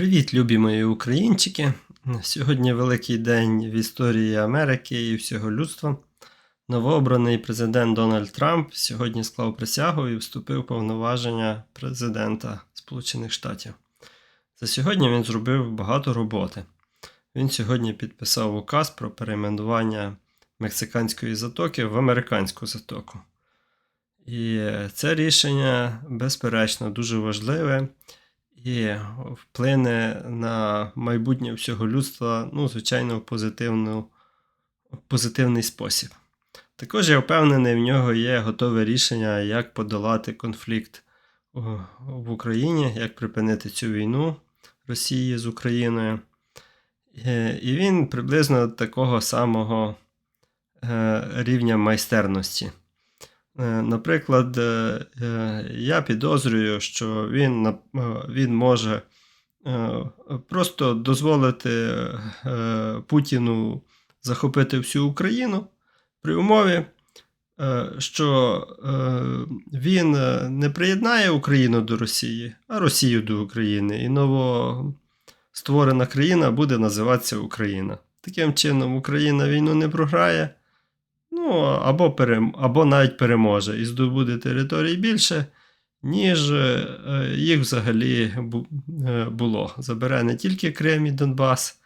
Привіт, любі мої українчики! Сьогодні великий день в історії Америки і всього людства. Новообраний президент Дональд Трамп сьогодні склав присягу і вступив в повноваження президента Сполучених Штатів. За сьогодні він зробив багато роботи. Він сьогодні підписав указ про перейменування мексиканської затоки в американську затоку. І це рішення, безперечно, дуже важливе і вплине на майбутнє всього людства, ну, звичайно, в позитивну, позитивний спосіб. Також я впевнений, в нього є готове рішення, як подолати конфлікт в Україні, як припинити цю війну Росії з Україною. І він приблизно такого самого е, рівня майстерності. Е, наприклад, е, е, я підозрюю, що він він може просто дозволити Путіну захопити всю Україну при умові, що він не приєднає Україну до Росії, а Росію до України. І новостворена країна буде називатися Україна. Таким чином, Україна війну не програє. Ну, або перем... або навіть переможе і здобуде території більше, ніж е, їх взагалі е, було. Забере не тільки Крим і Донбас,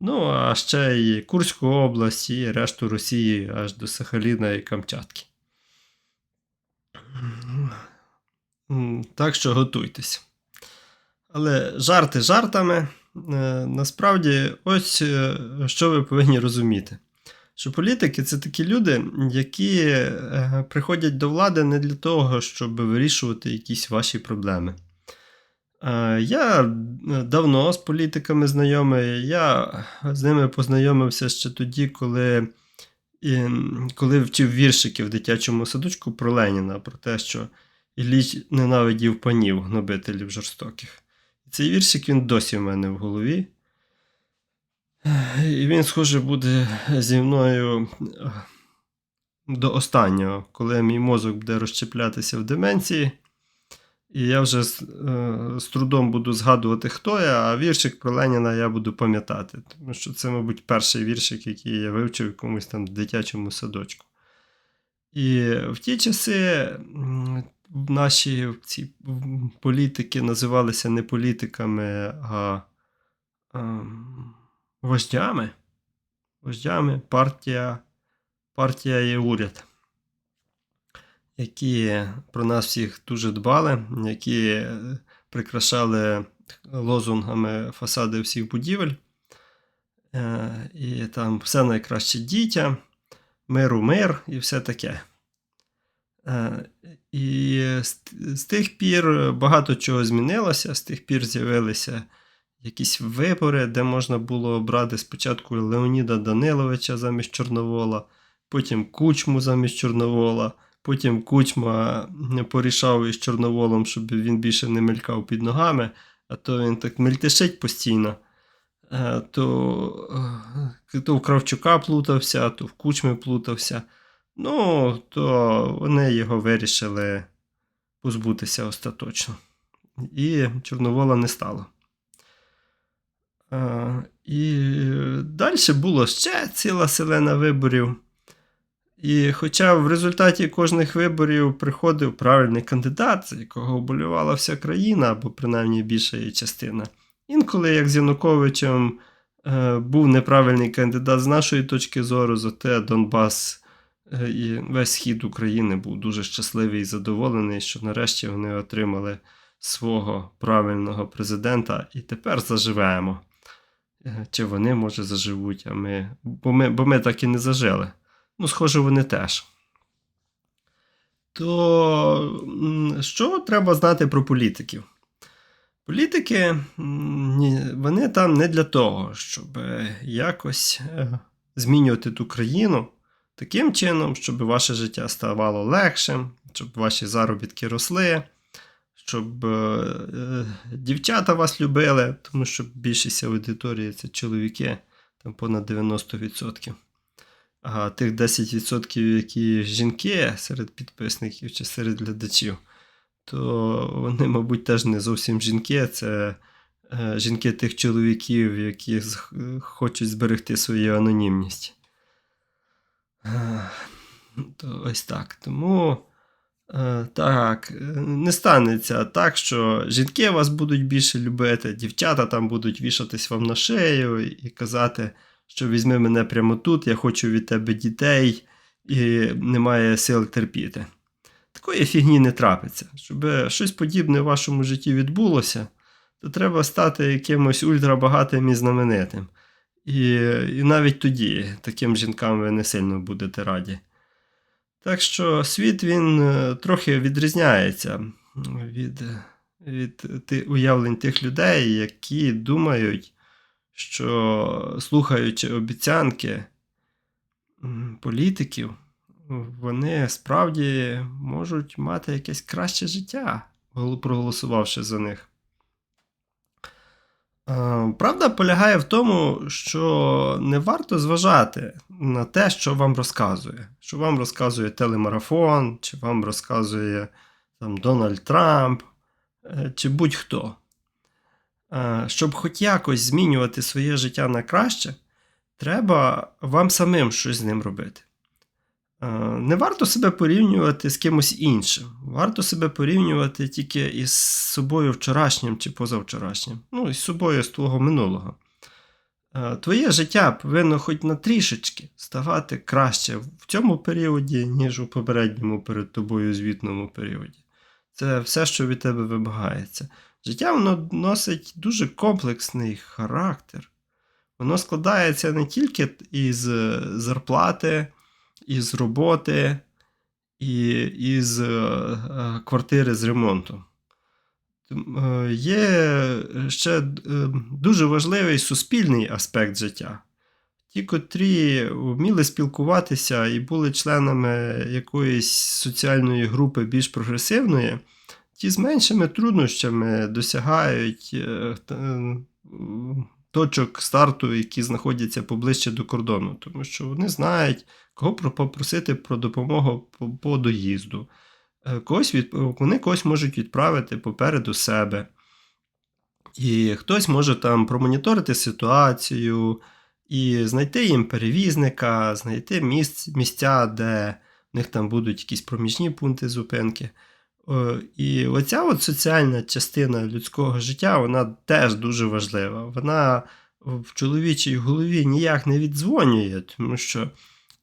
ну а ще й Курську область і решту Росії аж до Сахаліна і Камчатки. Так що готуйтесь. Але жарти жартами. Е, насправді, ось що ви повинні розуміти що політики це такі люди, які е, приходять до влади не для того, щоб вирішувати якісь ваші проблеми. Е, я давно з політиками знайомий, я з ними познайомився ще тоді, коли коли вчив віршики в дитячому садочку про Леніна, про те, що Ілліч ненавидів панів гнобителів жорстоких. Цей віршик він досі в мене в голові. І він, схоже, буде зі мною е, до останнього, коли мій мозок буде розчіплятися в деменції. І я вже з, е, з трудом буду згадувати, хто я, а віршик про Леніна я буду пам'ятати. Тому що це, мабуть, перший віршик, який я вивчив в якомусь там дитячому садочку. І в ті часи наші ці політики називалися не політиками, а. а ем, вождями. Вождями партія, партія і уряд, які про нас всіх дуже дбали, які прикрашали лозунгами фасади всіх будівель. Е, і там все найкраще дітям, миру мир і все таке. Е, і з тих пір багато чого змінилося, з тих пір з'явилися якісь вибори, де можна було обрати спочатку Леоніда Даниловича замість Чорновола, потім Кучму замість Чорновола, потім Кучма порішав із Чорноволом, щоб він більше не мелькав під ногами, а то він так мельтешить постійно. Е, то е, то в Кравчука плутався, то в Кучми плутався. Ну, то вони його вирішили позбутися остаточно. І Чорновола не стало. І далі було ще ціла селена виборів. І хоча в результаті кожних виборів приходив правильний кандидат, якого оболювала вся країна, або принаймні більша її частина. Інколи, як з Януковичем, е, був неправильний кандидат з нашої точки зору, зате Донбас е, і весь схід України був дуже щасливий і задоволений, що нарешті вони отримали свого правильного президента і тепер заживемо. Е, чи вони, може, заживуть, а ми. Бо ми бо ми так і не зажили. Ну, схоже, вони теж. То що треба знати про політиків? Політики, вони там не для того, щоб якось е, змінювати ту країну таким чином, щоб ваше життя ставало легшим, щоб ваші заробітки росли щоб е, дівчата вас любили, тому що більшість аудиторії це чоловіки, там понад 90%. А тих 10%, які жінки серед підписників чи серед глядачів, то вони, мабуть, теж не зовсім жінки, це е, жінки тих чоловіків, які е, хочуть зберегти свою анонімність. Е, То ось так. Тому е, так, е, не станеться так, що жінки вас будуть більше любити, дівчата там будуть вішатись вам на шею і казати, що візьми мене прямо тут, я хочу від тебе дітей і немає сил терпіти. Такої фігні не трапиться. Щоб щось подібне в вашому житті відбулося, то треба стати якимось ультрабагатим і знаменитим. І, і навіть тоді таким жінкам ви не сильно будете раді. Так що світ він е, трохи відрізняється від, від уявлень тих людей, які думають, що слухаючи обіцянки політиків, вони справді можуть мати якесь краще життя, гол- проголосувавши за них. Е, Правда полягає в тому, що не варто зважати на те, що вам розказує. Що вам розказує телемарафон, чи вам розказує там, Дональд Трамп, е, чи будь-хто. Е, Щоб хоч якось змінювати своє життя на краще, треба вам самим щось з ним робити. Е, Не варто себе порівнювати з кимось іншим. Варто себе порівнювати тільки із собою вчорашнім чи позавчорашнім. Ну, із собою з твого минулого. Е, Твоє життя повинно хоч на трішечки ставати краще в цьому періоді, ніж у попередньому перед тобою звітному періоді. Це все, що від тебе вимагається. Життя воно носить дуже комплексний характер. Воно складається не тільки із зарплати, із роботи і із е, е, квартири з ремонту. Е, Є ще дуже важливий суспільний аспект життя. Ті, котрі вміли спілкуватися і були членами якоїсь соціальної групи більш прогресивної, ті з меншими труднощами досягають точок старту, які знаходяться поближче до кордону, тому що вони знають, кого попросити про допомогу по, доїзду. Е, Когось від... Вони когось можуть відправити попереду себе. І хтось може там промоніторити ситуацію і знайти їм перевізника, знайти місць, місця, де в них там будуть якісь проміжні пункти зупинки. О, І оця от соціальна частина людського життя, вона теж дуже важлива. Вона в чоловічій голові ніяк не віддзвонює, тому що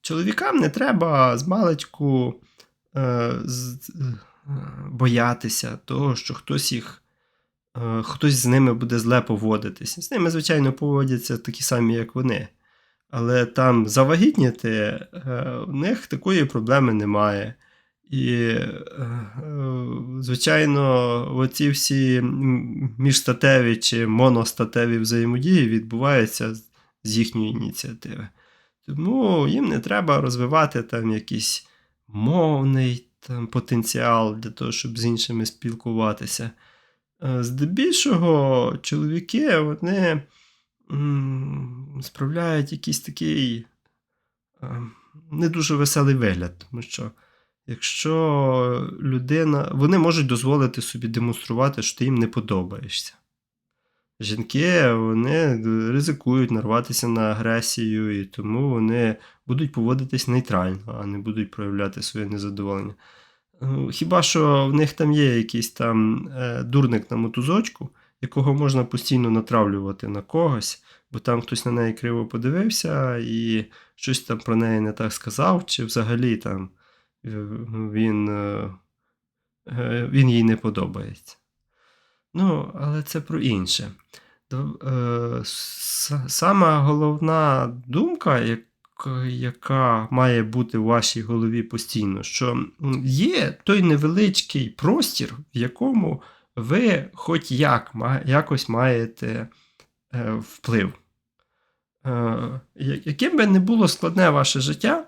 чоловікам не треба з маличку е, е, боятися того, що хтось їх. е, Хтось з ними буде зле поводитись. З ними, звичайно, поводяться такі самі, як вони. Але там завагітніти е, в них такої проблеми немає. І, е, звичайно, оці всі міжстатеві чи моностатеві взаємодії відбуваються з- їхньої ініціативи. Тому їм не треба розвивати там якийсь мовний там, потенціал для того, щоб з іншими спілкуватися. Е, Здебільшого чоловіки вони справляють якийсь такий е, не дуже веселий вигляд, тому що якщо людина. Вони можуть дозволити собі демонструвати, що ти їм не подобаєшся. Жінки вони ризикують нарватися на агресію, і тому вони будуть поводитись нейтрально, а не будуть проявляти своє незадоволення. Е, Хіба що в них там є якийсь там е, дурник на мотузочку, якого можна постійно натравлювати на когось, бо там хтось на неї криво подивився і щось там про неї не так сказав, чи взагалі там він, е, е, він їй не подобається. Ну, але це про інше. Е, Сама головна думка, яка має бути в вашій голові постійно, що є той невеличкий простір, в якому ви хоч як, якось маєте е, вплив. Е, яким би не було складне ваше життя,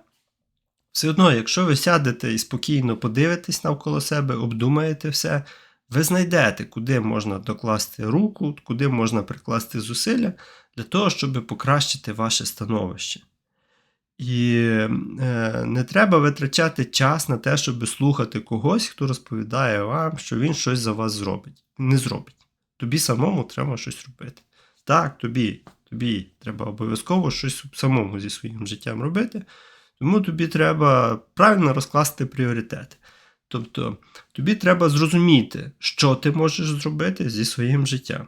все одно, якщо ви сядете і спокійно подивитесь навколо себе, обдумаєте все, ви знайдете, куди можна докласти руку, куди можна прикласти зусилля для того, щоб покращити ваше становище. І е, не треба витрачати час на те, щоб слухати когось, хто розповідає вам, що він щось за вас зробить. Не зробить. Тобі самому треба щось робити. Так, тобі, тобі треба обов'язково щось самому зі своїм життям робити. Тому тобі треба правильно розкласти пріоритети. Тобто, тобі треба зрозуміти, що ти можеш зробити зі своїм життям.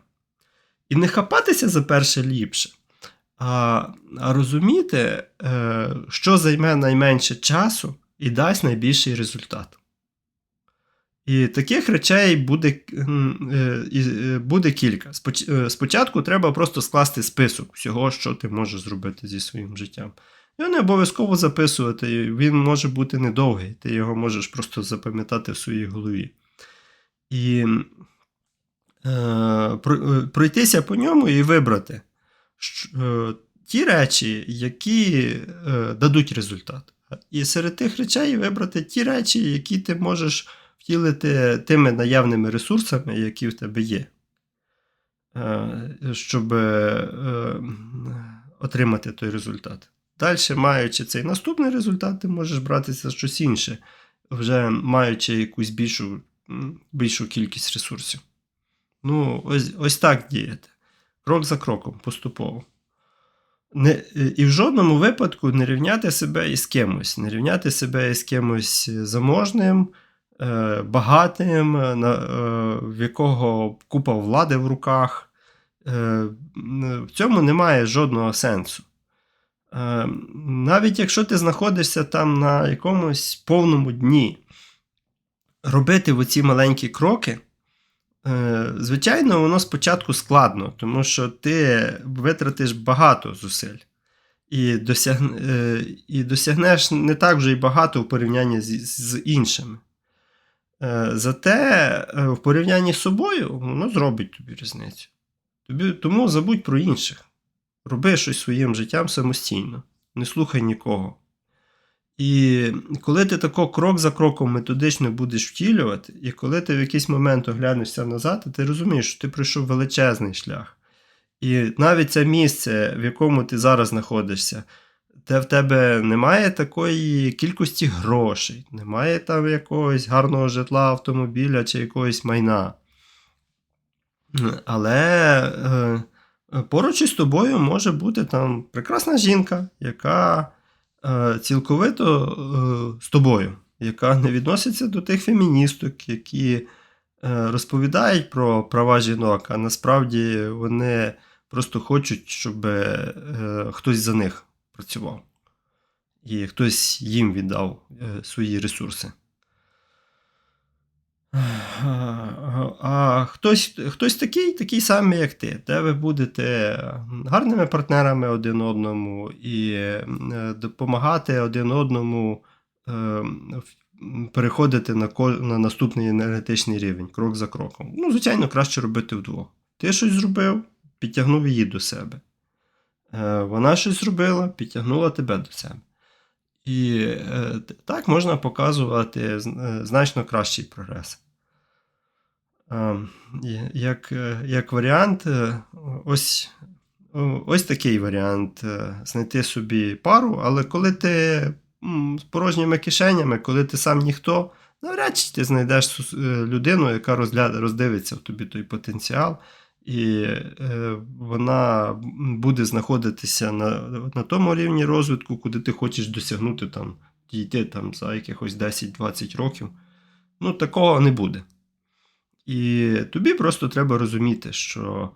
І не хапатися за перше ліпше, а, розуміти, е, що займе найменше часу і дасть найбільший результат. І таких речей буде, е, е, буде кілька. Спочатку треба просто скласти список всього, що ти можеш зробити зі своїм життям. Його не обов'язково записувати, він може бути недовгий, ти його можеш просто запам'ятати в своїй голові. І е, е, пройтися по ньому і вибрати щ- е, ті речі, які е, дадуть результат. І серед тих речей вибрати ті речі, які ти можеш втілити тими наявними ресурсами, які в тебе є, е, щоб е, отримати той результат. Далі, маючи цей наступний результат, ти можеш братися за щось інше, вже маючи якусь більшу, більшу кількість ресурсів. Ну, ось, ось так діяти. Крок за кроком, поступово. Не, е, і в жодному випадку не рівняти себе із кимось, не рівняти себе із кимось заможним, е, багатим, е, в якого купа влади в руках. В цьому немає жодного сенсу. Е, Навіть якщо ти знаходишся там на якомусь повному дні, робити оці маленькі кроки, е, звичайно, воно спочатку складно, тому що ти витратиш багато зусиль і, досяг... е, і досягнеш не так вже й багато в порівнянні з, з іншими. Е, Зате в порівнянні з собою воно зробить тобі різницю. Тобі, тому забудь про інших. Роби щось своїм життям самостійно, не слухай нікого. І коли ти тако крок за кроком методично будеш втілювати, і коли ти в якийсь момент оглянешся назад, ти розумієш, що ти пройшов величезний шлях. І навіть це місце, в якому ти зараз знаходишся, де в тебе немає такої кількості грошей, немає там якогось гарного житла, автомобіля чи якогось майна. Але е, поруч із тобою може бути там прекрасна жінка, яка е, цілковито е, з тобою, яка не відноситься до тих феміністок, які е, розповідають про права жінок, а насправді вони просто хочуть, щоб е, хтось за них працював. І хтось їм віддав е, свої ресурси. А хтось, хтось такий, такий самий, як ти, де ви будете гарними партнерами один одному і е, допомагати один одному е, переходити на, на наступний енергетичний рівень, крок за кроком. Ну, звичайно, краще робити вдвох. Ти щось зробив, підтягнув її до себе. Е, Вона щось зробила, підтягнула тебе до себе. І е, так можна показувати е, значно кращий прогрес. Е, Як, е, як варіант, ось, ось такий варіант знайти собі пару, але коли ти з порожніми кишенями, коли ти сам ніхто, навряд чи ти знайдеш людину, яка роздивиться в тобі той потенціал, і е, вона буде знаходитися на, на тому рівні розвитку, куди ти хочеш досягнути там, дійти там за якихось 10-20 років. Ну, такого не буде. І тобі просто треба розуміти, що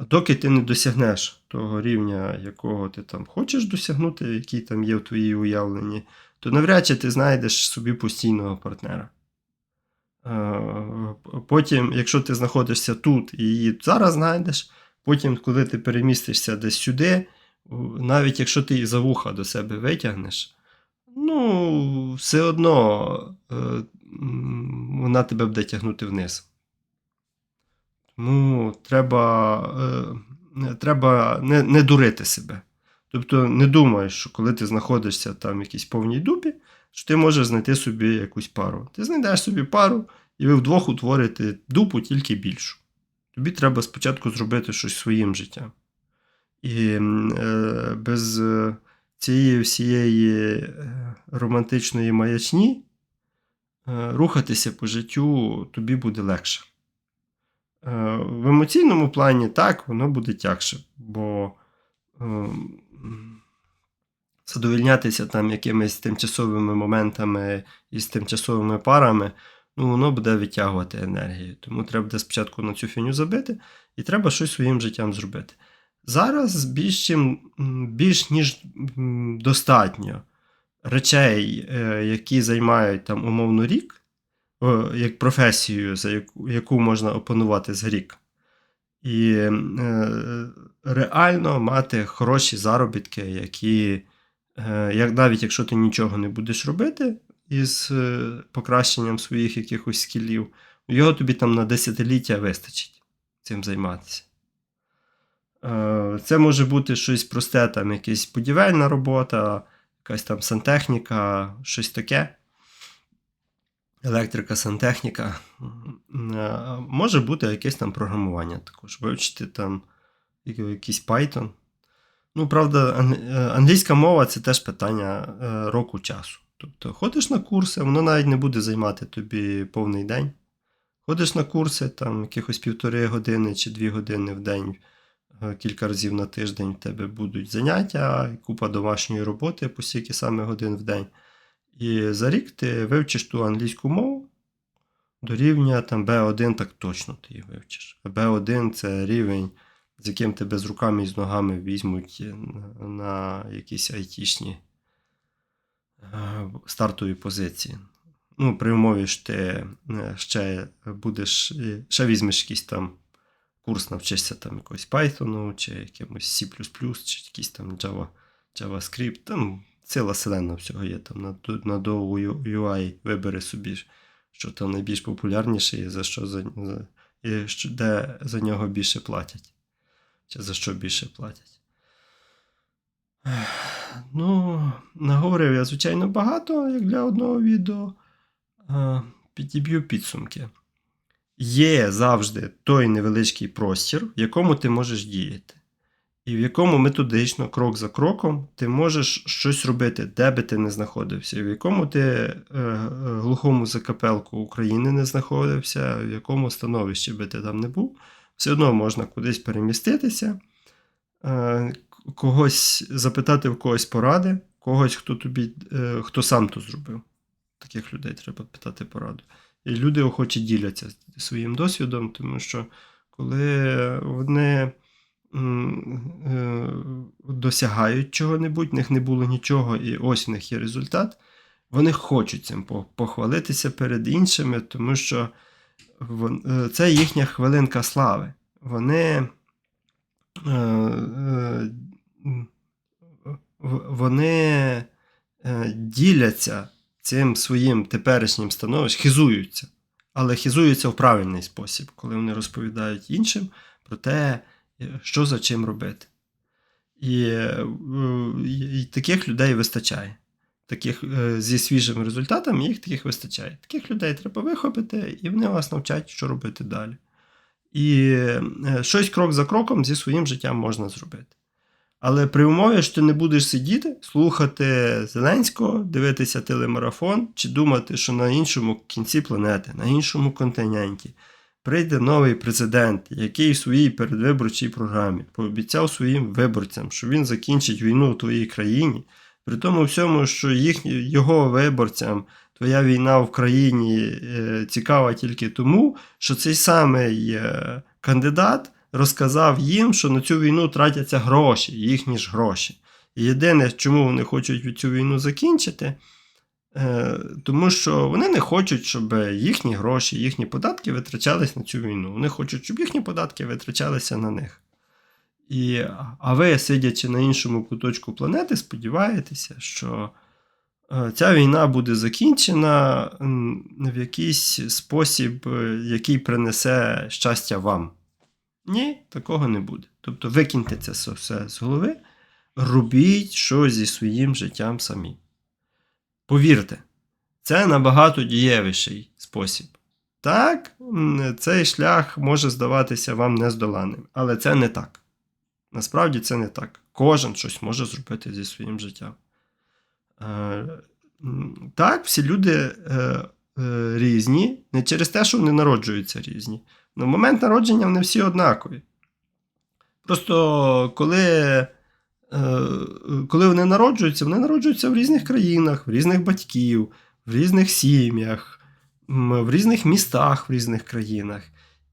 доки ти не досягнеш того рівня, якого ти там хочеш досягнути, який там є в твоїй уявленні, то навряд чи ти знайдеш собі постійного партнера. Потім, якщо ти знаходишся тут і її зараз знайдеш, потім, коли ти перемістишся десь сюди, навіть якщо ти за вуха до себе витягнеш, ну, все одно е, вона тебе буде тягнути вниз. Тому треба, е, треба не, не дурити себе. Тобто не думай, що коли ти знаходишся там в якійсь повній дупі, що ти можеш знайти собі якусь пару. Ти знайдеш собі пару, і ви вдвох утворите дупу тільки більшу. Тобі треба спочатку зробити щось своїм життям. І е, без е, цієї всієї е, романтичної маячні е, рухатися по життю тобі буде легше. Е, в емоційному плані так, воно буде тягше, бо ем, задовільнятися там якимись тимчасовими моментами і з тимчасовими парами, ну воно буде відтягувати енергію. Тому треба буде спочатку на цю фіню забити, і треба щось своїм життям зробити. Зараз більш, чим, більш ніж достатньо речей, е, які займають там умовно рік, як професію, за яку, яку можна опанувати за рік. І е, реально мати хороші заробітки, які, е, як навіть якщо ти нічого не будеш робити із е, покращенням своїх якихось скілів, його тобі там на десятиліття вистачить цим займатися. Е, Це може бути щось просте, там якась будівельна робота, якась там сантехніка, щось таке. Електрика, сантехніка. Е, Може бути якесь там програмування також. Вивчити там якийсь Python. Ну, правда, англійська мова це теж питання року часу. Тобто ходиш на курси, воно навіть не буде займати тобі повний день. Ходиш на курси, там якихось півтори години чи дві години в день, е, кілька разів на тиждень в тебе будуть заняття, купа домашньої роботи по стільки саме годин в день. І за рік ти вивчиш ту англійську мову до рівня там B1, так точно ти її вивчиш. А B1 це рівень, з яким тебе з руками і з ногами візьмуть на, на якісь айтішні е, стартові позиції. Ну, при умові, що ти е, ще будеш, е, ще візьмеш якийсь там курс, навчишся там якогось Python, чи якимось C++, чи якийсь там Java, JavaScript, там ціла селена всього є. Там на, на довгу UI вибери собі, що там найбільш популярніше і за що за і що, де за нього більше платять. Чи за що більше платять. Ну, наговорив я, звичайно, багато, як для одного відео. Е, Підіб'ю підсумки. Є завжди той невеличкий простір, в якому ти можеш діяти. І в якому методично, крок за кроком, ти можеш щось робити, де би ти не знаходився, в якому ти е, глухому закапелку України не знаходився, в якому становищі би ти там не був, все одно можна кудись переміститися, е, когось запитати в когось поради, когось, хто тобі, е, хто сам то зробив. Таких людей треба питати пораду. І люди охоче діляться своїм досвідом, тому що коли вони е, досягають чого-небудь, в них не було нічого, і ось в них є результат, вони хочуть цим похвалитися перед іншими, тому що е, це їхня хвилинка слави. Вони вони е, діляться цим своїм теперішнім становищем, хизуються, але хизуються в правильний спосіб, коли вони розповідають іншим про те, е, що за чим робити. І, е, і- і таких людей вистачає. Таких зі свіжими результатами їх таких вистачає. Таких людей треба вихопити, і вони вас навчать, що робити далі. І щось крок за кроком зі своїм життям можна зробити. Але при умові, що ти не будеш сидіти, слухати Зеленського, дивитися телемарафон чи думати, що на іншому кінці планети, на іншому континенті прийде новий президент, який в своїй передвиборчій програмі пообіцяв своїм виборцям, що він закінчить війну в твоїй країні, при тому всьому, що їхні, його виборцям твоя війна в країні е, цікава тільки тому, що цей самий е, кандидат розказав їм, що на цю війну тратяться гроші, їхні ж гроші. І єдине, чому вони хочуть цю війну закінчити, е, тому що вони не хочуть, щоб їхні гроші, їхні податки витрачались на цю війну. Вони хочуть, щоб їхні податки витрачалися на них. І, а ви, сидячи на іншому куточку планети, сподіваєтеся, що е, ця війна буде закінчена в якийсь спосіб, е, який принесе щастя вам. Ні, такого не буде. Тобто викиньте це все- з голови, робіть щось зі своїм життям самі. Повірте, це набагато дієвіший спосіб. Так, цей шлях може здаватися вам нездоланним, але це не так. Насправді це не так. Кожен щось може зробити зі своїм життям. Е, Так, всі люди е, е, різні, не через те, що вони народжуються різні. Ну, момент народження вони всі однакові. Просто коли, е, коли вони народжуються, вони народжуються в різних країнах, в різних батьків, в різних сім'ях, в різних містах, в різних країнах.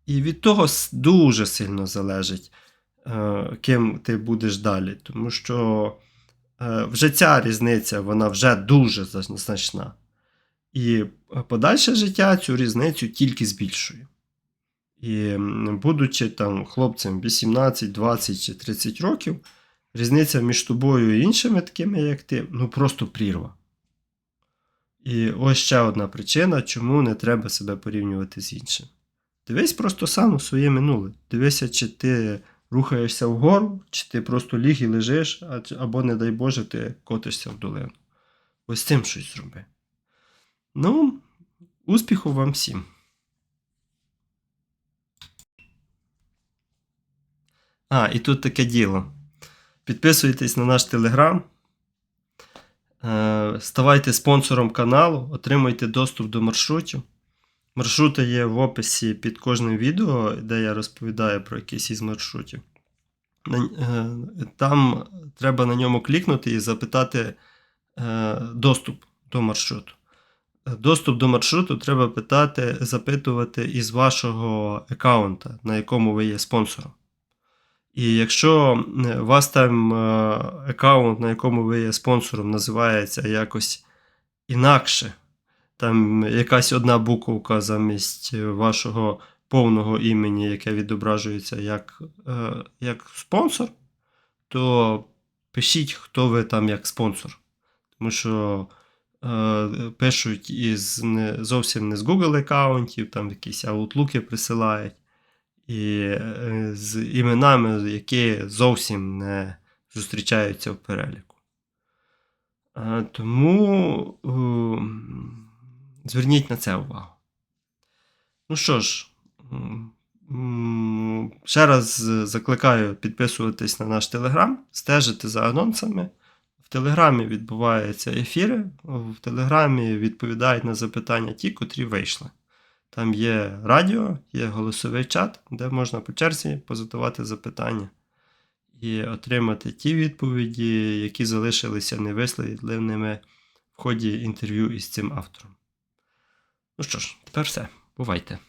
І від того дуже сильно залежить, е, ким ти будеш далі. Тому що е, вже ця різниця, вона вже дуже значна. І подальше життя цю різницю тільки збільшує. І будучи там хлопцем 18, 20 чи 30 років, різниця між тобою і іншими такими, як ти, ну просто прірва. І ось ще одна причина, чому не треба себе порівнювати з іншим. Дивись просто сам у своє минуле. Дивися, чи ти рухаєшся вгору, чи ти просто ліг і лежиш, або, не дай Боже, ти котишся в долину. Ось цим щось зроби. Ну, успіху вам всім! А, і тут таке діло. Підписуйтесь на наш телеграм, ставайте спонсором каналу, отримуйте доступ до маршрутів. Маршрути є в описі під кожним відео, де я розповідаю про якийсь із маршрутів. Е, Там треба на ньому клікнути і запитати е, доступ до маршруту. Доступ до маршруту треба питати, запитувати із вашого аккаунта, на якому ви є спонсором. І якщо е, у вас там е, аккаунт, на якому ви є спонсором, називається якось інакше, там якась одна буковка замість вашого повного імені, яке відображується як, е, як спонсор, то пишіть, хто ви там як спонсор. Тому що е, пишуть із не, зовсім не з Google аккаунтів, там якісь аутлуки присилають і е, з іменами, які зовсім не зустрічаються в переліку. Тому е, зверніть на це увагу. Ну що ж, ще раз закликаю підписуватись на наш телеграм, стежити за анонсами. В Телеграмі відбуваються ефіри, в Телеграмі відповідають на запитання ті, котрі вийшли. Там є радіо, є голосовий чат, де можна по черзі позадавати запитання і отримати ті відповіді, які залишилися невисловленими в ході інтерв'ю із цим автором. Ну що ж, тепер все. Бувайте.